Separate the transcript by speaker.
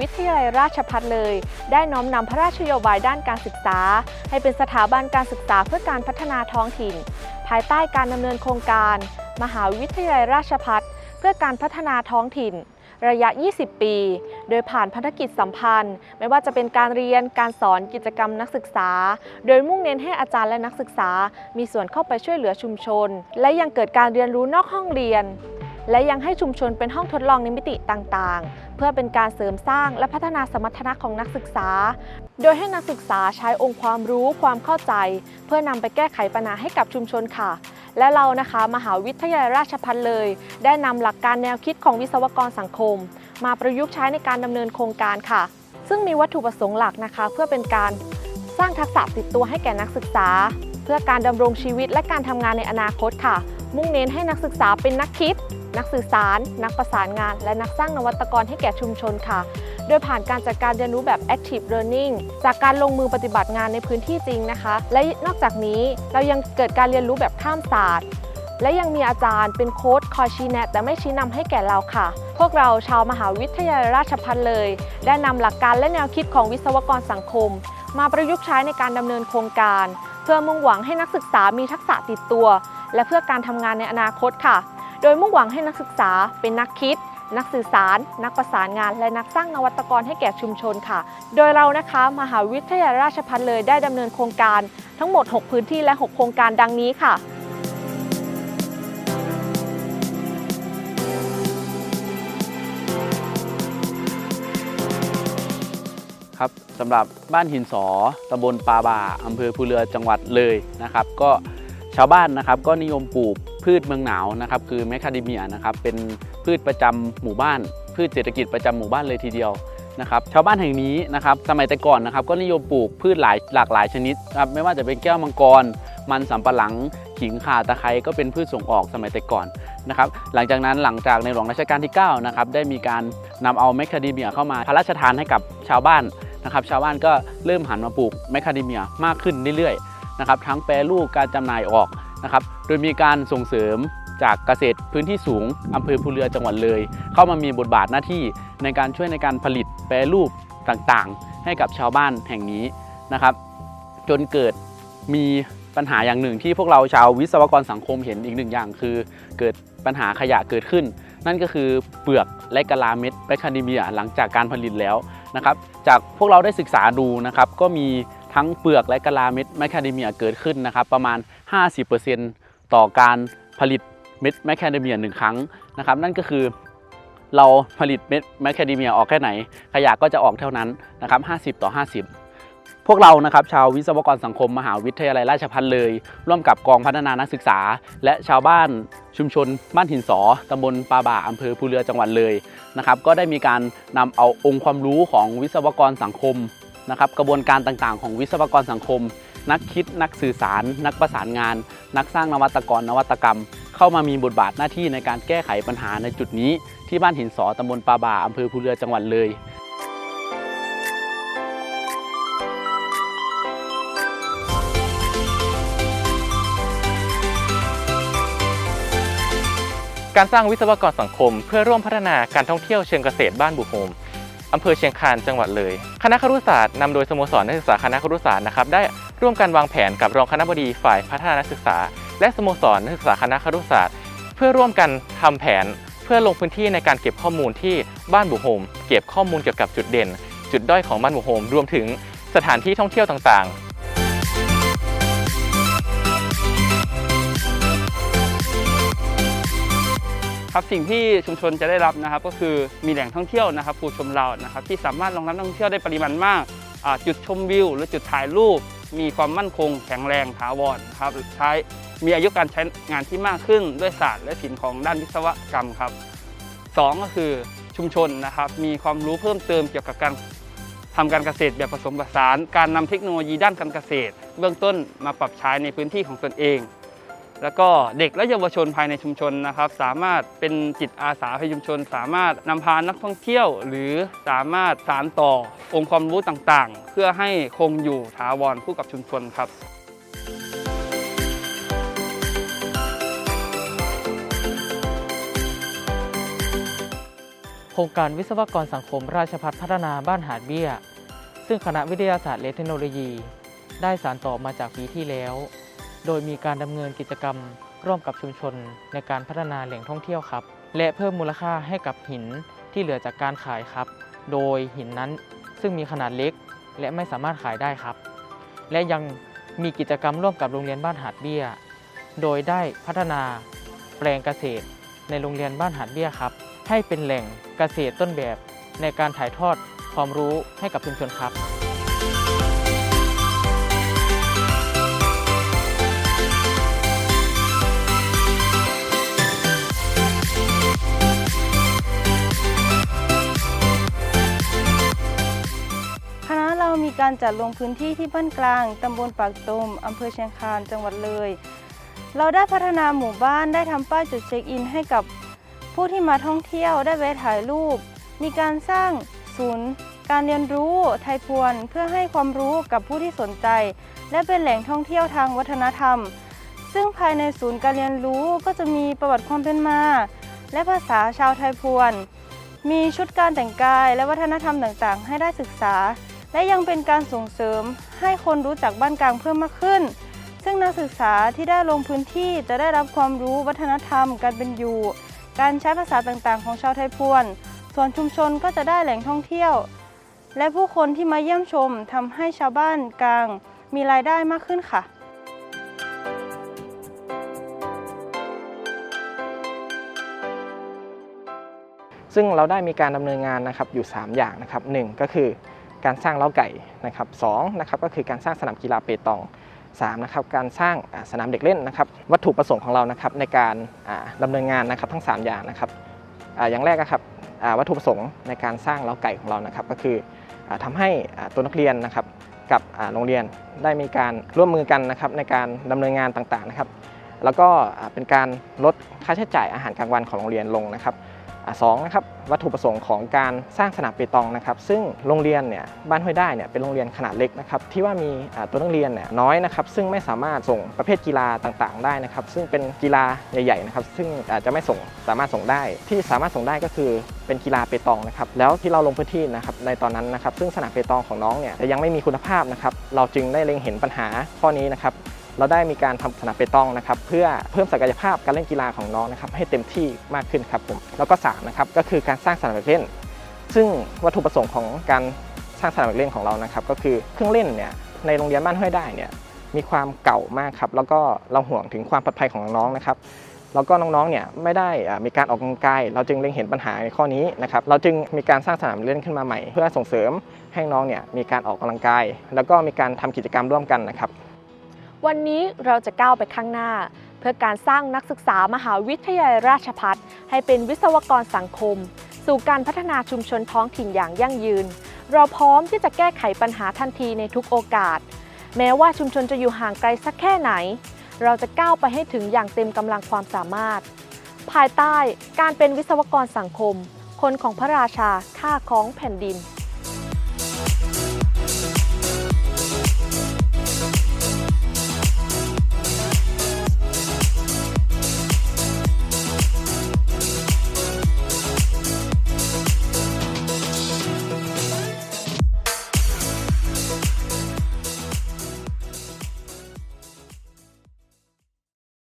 Speaker 1: วิทยาลัยราชภัฏเลย ได้น้อมนำพระราชโยบายด้านการศึกษา ให้เป็นสถาบันการศึกษาเพื่อการพัฒนาท้องถิ่น ภายใต้การดำเนินโครงการ มหาวิทยาลัยราชภัฏเพื่อการพัฒนาท้องถิ่น ระยะ 20 ปี โดยผ่านภารกิจสัมพันธ์ ไม่ว่าจะเป็นการเรียน การสอน กิจกรรมนักศึกษา โดยมุ่งเน้นให้อาจารย์และนักศึกษา มีส่วนเข้าไปช่วยเหลือชุมชน และยังเกิดการเรียนรู้นอกห้องเรียน และยังให้ชุมชนเป็นห้องทดลองในมิติต่างๆ เพื่อเป็นการเสริมสร้างและพัฒนาสมรรถนะของนักศึกษา โดยให้นักศึกษาใช้องค์ความรู้ความเข้าใจ เพื่อนำไปแก้ไขปัญหาให้กับชุมชนค่ะ และเรานะคะมหาวิทยาลัยราชภัฏเลย ได้นำหลักการแนวคิดของวิศวกรสังคม มาประยุกต์ใช้ในการดำเนินโครงการค่ะ ซึ่งมีวัตถุประสงค์หลักนะคะ เพื่อเป็นการสร้างทักษะติดตัวให้แก่นักศึกษา เพื่อการดำรงชีวิตและการทำงานในอนาคตค่ะ มุ่งเน้นให้นักศึกษาเป็นนักคิด นักสื่อสาร นักประสานงาน และนักสร้างนวัตกรให้แก่ชุมชนค่ะ โดยผ่านการจัดการเรียนรู้แบบ active learning จากการลงมือปฏิบัติงานในพื้นที่จริงนะคะ และนอกจากนี้เรายังเกิดการเรียนรู้แบบข้ามศาสตร์ และยังมีอาจารย์เป็นโค้ดคอยชี้แนะ แต่ไม่ชี้นำให้แก่เราค่ะ พวกเราชาวมหาวิทยาลัยราชภัฏเลย ได้นำหลักการและแนวคิดของวิศวกรสังคม มาประยุกต์ใช้ในการดำเนินโครงการ เพื่อมุ่งหวังให้นักศึกษามีทักษะติดตัว และเพื่อการทำงานในอนาคตค่ะ โดยมุ่งหวังให้นักศึกษาเป็นนักคิด นักสื่อสาร นักประสานงาน และนักสร้างนวัตกรให้แก่ชุมชนค่ะ โดยเรานะคะมหาวิทยาลัยราชภัฏเลยได้ดำเนินโครงการทั้งหมด 6 พื้นที่และ 6 โครงการดังนี้ค่ะ
Speaker 2: ครับสำหรับบ้านหินสอตำบลปาบาอำเภอภูเรือจังหวัดเลยนะครับ ก็ชาวบ้านนะครับก็นิยมปลูก พืชเมืองหนาวนะครับคือแมคคาเดเมียนะครับเป็นพืชประจำหมู่บ้าน พืชเศรษฐกิจประจำหมู่บ้านเลยทีเดียวนะครับชาวบ้านแห่งนี้นะครับสมัยแต่ก่อนนะครับก็นิยมปลูกพืชหลายหลากหลายชนิดครับไม่ว่าจะเป็นแก้วมังกร มันสำปะหลังขิงข่าตะไคร้ก็เป็นพืชส่งออกสมัยแต่ก่อนนะครับหลังจากนั้นหลังจากในหลวงรัชกาลที่9นะครับได้มีการนำเอาแมคคาเดเมียเข้ามาพระราชทานให้กับชาวบ้านนะครับชาวบ้านก็เริ่มหันมาปลูกแมคคาเดเมียมากขึ้นเรื่อยๆนะครับทั้งแปรรูปการจำหน่ายออก นะครับ โดยมีการส่งเสริมจากเกษตรพื้นที่สูงอำเภอภูเรือจังหวัดเลย เข้ามามีบทบาทหน้าที่ในการช่วยในการผลิตแปรรูปต่างๆ ให้กับชาวบ้านแห่งนี้นะครับ จนเกิดมีปัญหาอย่างหนึ่งที่พวกเราชาววิศวกรสังคมเห็นอีกหนึ่งอย่าง คือเกิดปัญหาขยะเกิดขึ้น นั่นก็คือเปลือกและกะลาเม็ดแมคคาเดเมียหลังจากการผลิตแล้วนะครับ จากพวกเราได้ศึกษาดูนะครับ ก็มีทั้งเปลือกและกะลาเม็ดแมคคาเดเมียเกิดขึ้นนะครับ ประมาณ 50%ต่อการผลิตเม็ดแมคแคาเดเมียหนึ่งครั้งนะครับ นั่นก็คือเราผลิตเม็ดแมคแคาเดเมียออกแค่ไหน ขยะก็จะออกเท่านั้นนะครับ 50 ต่อ 50 พวกเรานะครับชาววิศวกรสังคมมหาวิทยาลัยราชภัฏเลย ร่วมกับกองพัฒนานักศึกษา และชาวบ้านชุมชน บ้านหินสอตำบลปาบ่าอำเภอภูเรือจังหวัดเลยนะครับ ก็ได้มีการนำเอาองค์ความรู้ของวิศวกรสังคมนะครับ กระบวนการต่างๆ ของวิศวกรสังคม นักคิดนักสื่อสาร นักประสานงาน นักสร้างนวัตกรนวัตกรรม เข้ามามีบทบาทหน้าที่ในการแก้ไขปัญหาในจุดนี้ ที่บ้านหินสอตำบลปาบ่าอำเภอภูเรือจังหวัดเลย
Speaker 3: การสร้างวิศวกรสังคม เพื่อร่วมพัฒนาการท่องเที่ยวเชิงเกษตรบ้านบุโฮม อำเภอเชียงคานจังหวัดเลย คณะครุศาสตร์นำโดยสโมสรนักศึกษาคณะครุศาสตร์นะครับได้ร่วมกันวางแผนกับรองคณะบดีฝ่ายพัฒนานักศึกษา และสโมสรนักศึกษาคณะครุศาสตร์ เพื่อร่วมกันทำแผนเพื่อลงพื้นที่ในการเก็บข้อมูลที่บ้านบุโฮมเก็บข้อมูลเกี่ยวกับจุดเด่น จุดด้อยของบ้านบุโฮมรวมถึงสถานที่ท่องเที่ยวต่างๆ
Speaker 4: ครับสิ่งที่ชุมชนจะได้รับนะครับก็คือมีแหล่งท่องเที่ยวนะครับภูชมเรานะครับที่สามารถรองรับนักท่องเที่ยวได้ปริมาณมาก จุดชมวิว หรือจุดถ่ายรูป มีความมั่นคง แข็งแรงถาวรครับใช้มีอายุการใช้งานที่มากขึ้นด้วยศาสตร์และศิลป์ของด้านวิศวกรรมครับสองก็คือชุมชนนะครับมีความรู้เพิ่มเติมเกี่ยวกับการทำการเกษตรแบบผสมผสาน การนำเทคโนโลยีด้านการเกษตร เบื้องต้นมาปรับใช้ในพื้นที่ของตนเอง แล้วก็เด็กและเยาวชนภายในชุมชนนะครับ สามารถเป็นจิตอาสาภายในชุมชน สามารถนำพานักท่องเที่ยว หรือสามารถสานต่อองค์ความรู้ต่างๆ เพื่อให้คงอยู่ถาวรคู่กับชุมชนครับ
Speaker 5: โครงการวิศวกรสังคมราชพัฒพัฒนาบ้านหาดเบี้ย ซึ่งคณะวิทยาศาสตร์และเทคโนโลยี ได้สานต่อมาจากปีที่แล้ว โดยมีการดำเนินกิจกรรม ร่วมกับชุมชนในการพัฒนาแหล่งท่องเที่ยวครับ และเพิ่มมูลค่าให้กับหินที่เหลือจากการขายครับ โดยหินนั้นซึ่งมีขนาดเล็ก และไม่สามารถขายได้ครับ และยังมีกิจกรรมร่วมกับโรงเรียนบ้านหาดเบี้ย โดยได้พัฒนาแปลงเกษตร ในโรงเรียนบ้านหาดเบี้ยครับ ให้เป็นแหล่งเกษตรต้นแบบในการถ่ายทอดความรู้ให้กับชุมชนครับ
Speaker 6: การจัดลงพื้นที่ที่บ้านกลาง ตำบลปากตมอำเภอเชียงคาน จังหวัดเลย เราได้พัฒนาหมู่บ้านได้ทำป้ายจุดเช็คอินให้กับผู้ที่มาท่องเที่ยวได้แวะถ่ายรูป มีการสร้างศูนย์ การเรียนรู้ไทยพวนเพื่อให้ความรู้กับผู้ที่สนใจ และเป็นแหล่งท่องเที่ยวทางวัฒนธรรม ซึ่งภายในศูนย์การเรียนรู้ก็จะมีประวัติความเป็นมา และภาษาชาวไทยพวน มีชุดการแต่งกายและวัฒนธรรมต่างๆ ให้ได้ศึกษา และยังเป็นการส่งเสริมให้คนรู้จักบ้านกลางเพิ่มมากขึ้น ซึ่งนักศึกษาที่ได้ลงพื้นที่จะได้รับความรู้วัฒนธรรม การเป็นอยู่ การใช้ภาษาต่างๆ ของชาวไทยพวน ส่วนชุมชนก็จะได้แหล่งท่องเที่ยว และผู้คนที่มาเยี่ยมชมทำให้ชาวบ้านกลางมีรายได้มากขึ้นค่ะ
Speaker 7: ซึ่งเราได้มีการดำเนินงานนะครับอยู่ 3 อย่างนะครับหนึ่งก็คือ การสร้างเล้าไก่นะครับสองนะครับก็คือการสร้างสนามกีฬาเปตอง3นะครับการสร้างสนามเด็กเล่นนะครับวัตถุประสงค์ของเรานะครับในการอ่าดำเนินงานนะครับทั้ง 3 อย่างนะครับอย่างแรกนะครับวัตถุประสงค์ในการสร้างเล้าไก่ของเรานะครับก็คืออาทำให้ตัวนักเรียนนะครับกับโรงเรียนได้มีการร่วมมือกันนะครับในการดำเนินงานต่างๆนะครับ แล้วก็เป็นการลดค่าใช้จ่ายอาหารกลางวันของโรงเรียนลงนะครับ สองนะครับวัตถุประสงค์ของการสร้างสนามเปตองนะครับ ซึ่งโรงเรียนเนี่ยบ้านห้วยได้เนี่ยเป็นโรงเรียนขนาดเล็กนะครับที่ว่ามีตัวนักเรียนเนี่ยน้อยนะครับ ซึ่งไม่สามารถส่งประเภทกีฬาต่างๆ ได้นะครับ ซึ่งเป็นกีฬาใหญ่ๆนะครับ ซึ่งอาจจะไม่ส่งสามารถส่งได้ ที่สามารถส่งได้ก็คือเป็นกีฬาเปตองนะครับแล้วที่เราลงพื้นที่นะครับในตอนนั้นนะครับ ซึ่งสนามเปตองของน้องเนี่ยยังไม่มีคุณภาพนะครับ เราจึงได้เล็งเห็นปัญหาข้อนี้นะครับ เราได้มีการทำสนามเปตองนะครับเพื่อเพิ่มศักยภาพการเล่นกีฬาของน้องนะครับให้เต็มที่มากขึ้นครับผมแล้วก็3นะครับก็คือการสร้างสนามเล่น ซึ่งวัตถุประสงค์ของการสร้างสนามเล่นของเรานะครับก็คือเครื่องเล่นเนี่ยในโรงเรียนบ้านห้วยได้เนี่ยมีความเก่ามากครับแล้วก็เราห่วงถึงความปลอดภัยของน้องๆนะครับแล้วก็น้องๆ เนี่ยไม่ได้มีการออกกำลังกาย เราจึงเล็งเห็นปัญหาในข้อนี้นะครับ เราจึงมีการสร้างสนามเล่นขึ้นมาใหม่ เพื่อส่งเสริมให้น้องเนี่ยมีการออกกำลังกาย แล้วก็มีการทำกิจกรรมร่วมกันนะครับ
Speaker 1: วันนี้เราจะก้าวไปข้างหน้า เพื่อการสร้างนักศึกษามหาวิทยาลัยราชภัฏให้เป็นวิศวกรสังคม สู่การพัฒนาชุมชนท้องถิ่นอย่างยั่งยืน เราพร้อมที่จะแก้ไขปัญหาทันทีในทุกโอกาส แม้ว่าชุมชนจะอยู่ห่างไกลสักแค่ไหน เราจะก้าวไปให้ถึงอย่างเต็มกำลังความสามารถ ภายใต้การเป็นวิศวกรสังคม คนของพระราชาข้าของแผ่นดิน